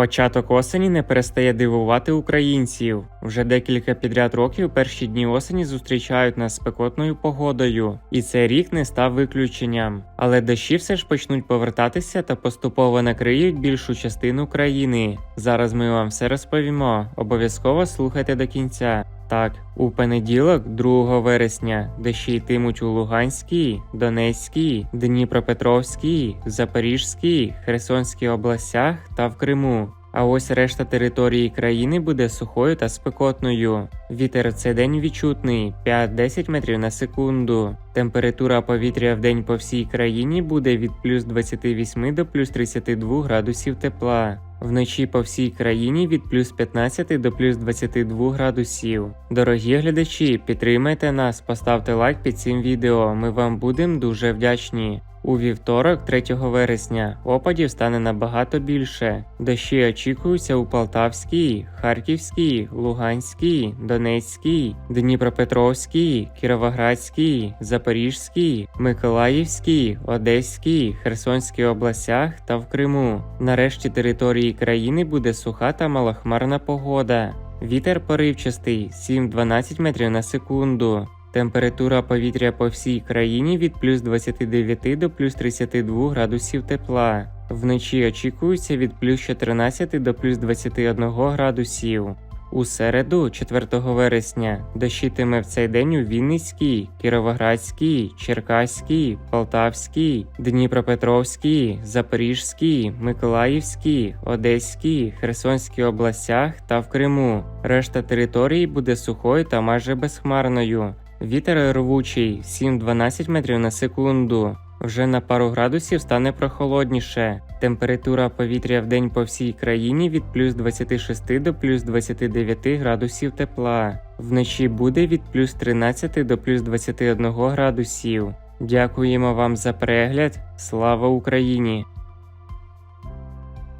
Початок осені не перестає дивувати українців. Вже декілька підряд років перші дні осені зустрічають нас спекотною погодою, і цей рік не став виключенням. Але дощі все ж почнуть повертатися та поступово накриють більшу частину країни. Зараз ми вам все розповімо. Обов'язково слухайте до кінця. Так, у понеділок, 2 вересня, дощі йтимуть у Луганській, Донецькій, Дніпропетровській, Запорізькій, Херсонській областях та в Криму. А ось решта території країни буде сухою та спекотною. Вітер в цей день відчутний 5-10 метрів на секунду. Температура повітря в день по всій країні буде від плюс 28 до плюс 32 градусів тепла. Вночі по всій країні від плюс 15 до плюс 22 градусів. Дорогі глядачі, підтримайте нас, поставте лайк під цим відео. Ми вам будемо дуже вдячні. У вівторок, 3 вересня, опадів стане набагато більше. Дощі очікуються у Полтавській, Харківській, Луганській, Донецькій, Дніпропетровській, Кіровоградській, Запорізькій, Миколаївській, Одеській, Херсонській областях та в Криму. Нарешті території країни буде суха та малохмарна погода. Вітер поривчастий 7-12 метрів на секунду. Температура повітря по всій країні від плюс 29 до плюс 32 градусів тепла. Вночі очікується від плюс 14 до плюс 21 градусів. У середу, 4 вересня, дощитиме в цей день у Вінницькій, Кіровоградській, Черкаській, Полтавській, Дніпропетровській, Запорізькій, Миколаївській, Одеській, Херсонській областях та в Криму. Решта території буде сухою та майже безхмарною. Вітер рвучий 7-12 метрів на секунду. Вже на пару градусів стане прохолодніше. Температура повітря в день по всій країні від плюс 26 до плюс 29 градусів тепла. Вночі буде від плюс 13 до плюс 21 градусів. Дякуємо вам за перегляд. Слава Україні!